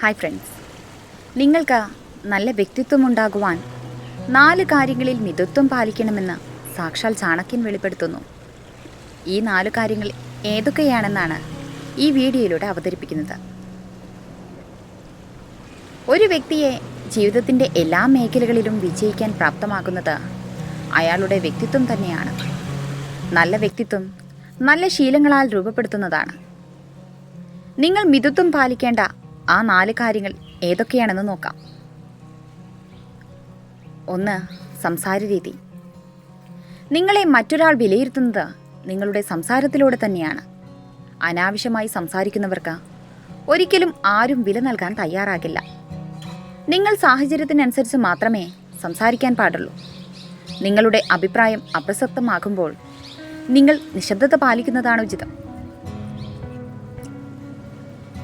Hi friends നിങ്ങൾക്ക് നല്ല വ്യക്തിത്വം ഉണ്ടാകുവാൻ നാല് കാര്യങ്ങളിൽ മിതത്വം പാലിക്കണമെന്ന് സാക്ഷാൽ ചാണക്യൻ വെളിപ്പെടുത്തുന്നു. ഈ നാല് കാര്യങ്ങൾ ഏതൊക്കെയാണെന്നാണ് ഈ വീഡിയോയിലൂടെ അവതരിപ്പിക്കുന്നത്. ഒരു വ്യക്തിയെ ജീവിതത്തിന്റെ എല്ലാ മേഖലകളിലും വിജയിക്കാൻ പ്രാപ്തമാക്കുന്നത് അയാളുടെ വ്യക്തിത്വം തന്നെയാണ്. നല്ല വ്യക്തിത്വം നല്ല ശീലങ്ങളാൽ രൂപപ്പെടുത്തുന്നതാണ്. നിങ്ങൾ മിതത്വം പാലിക്കേണ്ട ആ നാല് കാര്യങ്ങൾ ഏതൊക്കെയാണെന്ന് നോക്കാം. ഒന്ന് സംസാര രീതി. നിങ്ങളെ മറ്റൊരാൾ വിലയിരുത്തുന്നത് നിങ്ങളുടെ സംസാരത്തിലൂടെ തന്നെയാണ്. അനാവശ്യമായി സംസാരിക്കുന്നവർക്ക് ഒരിക്കലും ആരും വില നൽകാൻ തയ്യാറാകില്ല. നിങ്ങൾ സാഹചര്യത്തിനനുസരിച്ച് മാത്രമേ സംസാരിക്കാൻ പാടുള്ളൂ. നിങ്ങളുടെ അഭിപ്രായം അപ്രസക്തമാകുമ്പോൾ നിങ്ങൾ നിശബ്ദത പാലിക്കുന്നതാണ് ഉചിതം.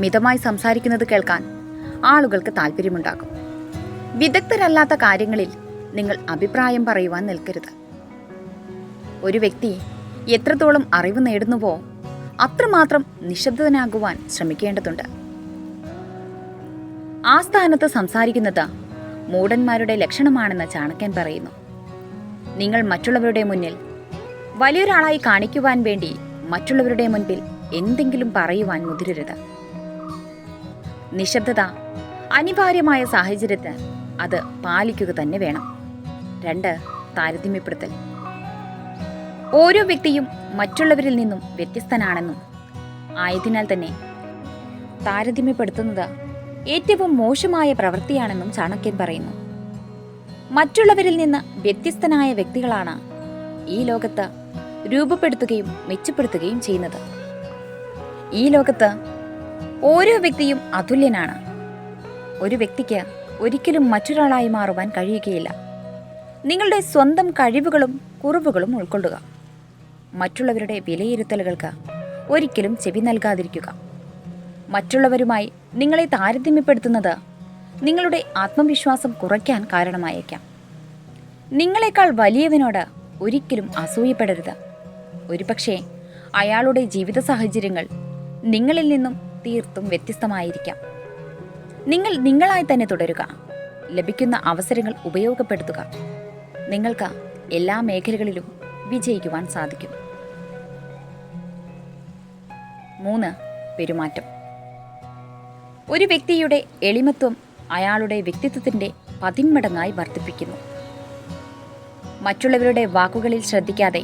മിതമായി സംസാരിക്കുന്നത് കേൾക്കാൻ ആളുകൾക്ക് താല്പര്യമുണ്ടാകും വിദഗ്ധരല്ലാത്ത കാര്യങ്ങളിൽ നിങ്ങൾ അഭിപ്രായം പറയുവാൻ നിൽക്കരുത്. ഒരു വ്യക്തി എത്രത്തോളം അറിവ് നേടുന്നുവോ അത്രമാത്രം നിശബ്ദനാകുവാൻ ശ്രമിക്കേണ്ടതുണ്ട്. ആ സ്ഥാനത്ത് സംസാരിക്കുന്നത് മൂടന്മാരുടെ ലക്ഷണമാണെന്ന് ചാണക്യൻ പറയുന്നു. നിങ്ങൾ മറ്റുള്ളവരുടെ മുന്നിൽ വലിയൊരാളായി കാണിക്കുവാൻ വേണ്ടി മറ്റുള്ളവരുടെ മുൻപിൽ എന്തെങ്കിലും പറയുവാൻ മുതിരരുത്. നിശബ്ദത അനിവാര്യമായ സാഹചര്യത്തിൽ അത് പാലിക്കുക തന്നെ വേണം. രണ്ട് താരതമ്യപ്പെടുത്തൽ. ഓരോ വ്യക്തിയും മറ്റുള്ളവരിൽ നിന്നും വ്യത്യസ്തനാണെന്നും ആയതിനാൽ തന്നെ താരതമ്യപ്പെടുത്തുന്നത് ഏറ്റവും മോശമായ പ്രവൃത്തിയാണെന്നും ചാണക്യൻ പറയുന്നു. മറ്റുള്ളവരിൽ നിന്ന് വ്യത്യസ്തനായ വ്യക്തികളാണ് ഈ ലോകത്ത് രൂപപ്പെടുത്തുകയും മെച്ചപ്പെടുത്തുകയും ചെയ്യുന്നത്. ഈ ലോകത്ത് ഓരോ വ്യക്തിയും അതുല്യനാണ്. ഒരു വ്യക്തിക്ക് ഒരിക്കലും മറ്റൊരാളായി മാറുവാൻ കഴിയുകയില്ല. നിങ്ങളുടെ സ്വന്തം കഴിവുകളും കുറവുകളും ഉൾക്കൊള്ളുക. മറ്റുള്ളവരുടെ വിലയിരുത്തലുകൾക്ക് ഒരിക്കലും ചെവി നൽകാതിരിക്കുക. മറ്റുള്ളവരുമായി നിങ്ങളെ താരതമ്യപ്പെടുത്തുന്നത് നിങ്ങളുടെ ആത്മവിശ്വാസം കുറയ്ക്കാൻ കാരണമായേക്കാം. നിങ്ങളെക്കാൾ വലിയവനോട് ഒരിക്കലും അസൂയപ്പെടരുത്. ഒരുപക്ഷേ അയാളുടെ ജീവിത സാഹചര്യങ്ങൾ നിങ്ങളിൽ നിന്നും തീർത്തും വ്യത്യസ്തമായിരിക്കാം. നിങ്ങൾ നിങ്ങളായി തന്നെ തുടരുക. ലഭിക്കുന്ന അവസരങ്ങൾ ഉപയോഗപ്പെടുത്തുക. നിങ്ങൾക്ക് എല്ലാ മേഖലകളിലും വിജയിക്കുവാൻ സാധിക്കും. മൂന്ന് പെരുമാറ്റം. ഒരു വ്യക്തിയുടെ എളിമത്വം അയാളുടെ വ്യക്തിത്വത്തിന്റെ പതിന്മടങ്ങായി വർദ്ധിപ്പിക്കുന്നു. മറ്റുള്ളവരുടെ വാക്കുകളിൽ ശ്രദ്ധിക്കാതെ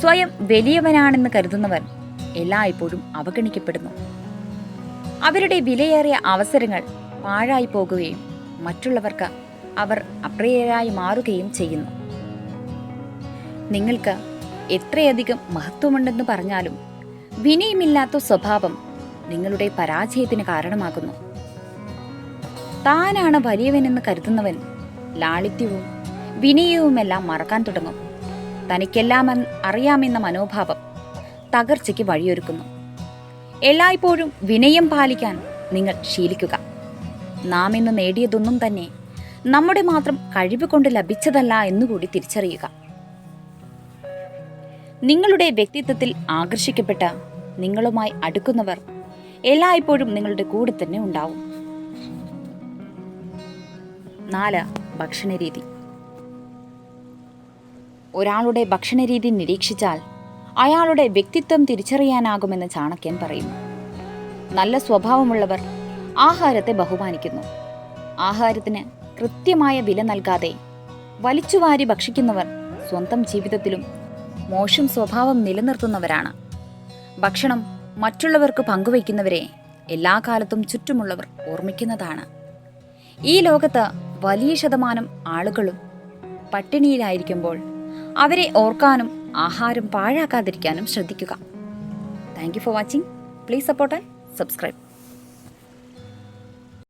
സ്വയം വലിയവനാണെന്ന് കരുതുന്നവർ എല്ലായ്പ്പോഴും അവഗണിക്കപ്പെടുന്നു. അവരുടെ വിലയേറിയ അവസരങ്ങൾ പാഴായി പോകുകയും മറ്റുള്ളവർക്ക് അവർ അപ്രിയരായി മാറുകയും ചെയ്യുന്നു. നിങ്ങൾക്ക് എത്രയധികം മഹത്വമുണ്ടെന്ന് പറഞ്ഞാലും വിനയമില്ലാത്ത സ്വഭാവം നിങ്ങളുടെ പരാജയത്തിന് കാരണമാകുന്നു. താനാണ് വലിയവനെന്ന് കരുതുന്നവൻ ലാളിത്യവും വിനയവുമെല്ലാം മറക്കാൻ തുടങ്ങും. തനിക്കെല്ലാം അറിയാമെന്ന മനോഭാവം തകർച്ചയ്ക്ക് വഴിയൊരുക്കുന്നു. എല്ലായ്പ്പോഴും വിനയം പാലിക്കാൻ നിങ്ങൾ ശീലിക്കുക. നാം ഇന്ന് നേടിയതൊന്നും തന്നെ നമ്മുടെ മാത്രം കഴിവ് കൊണ്ട് ലഭിച്ചതല്ല എന്നുകൂടി തിരിച്ചറിയുക. നിങ്ങളുടെ വ്യക്തിത്വത്തിൽ ആകർഷിക്കപ്പെട്ട നിങ്ങളുമായി അടുക്കുന്നവർ എല്ലായ്പ്പോഴും നിങ്ങളുടെ കൂടെ തന്നെ ഉണ്ടാവും. നാല് ഭക്ഷണരീതി. ഒരാളുടെ ഭക്ഷണരീതി നിരീക്ഷിച്ചാൽ അയാളുടെ വ്യക്തിത്വം തിരിച്ചറിയാനാകുമെന്ന് ചാണക്യൻ പറയുന്നു. നല്ല സ്വഭാവമുള്ളവർ ആഹാരത്തെ ബഹുമാനിക്കുന്നു. ആഹാരത്തിന് കൃത്യമായ വില നൽകാതെ വലിച്ചുവാരി ഭക്ഷിക്കുന്നവർ സ്വന്തം ജീവിതത്തിലും മോശം സ്വഭാവം നിലനിർത്തുന്നവരാണ്. ഭക്ഷണം മറ്റുള്ളവർക്ക് പങ്കുവയ്ക്കുന്നവരെ എല്ലാ കാലത്തും ചുറ്റുമുള്ളവർ ഓർമ്മിക്കുന്നതാണ്. ഈ ലോകത്ത് വലിയ ശതമാനം ആളുകളും പട്ടിണിയിലായിരിക്കുമ്പോൾ അവരെ ഓർക്കാനും ആഹാരം പാഴാക്കാതിരിക്കാനും ശ്രദ്ധിക്കുക. Thank you for watching please support and subscribe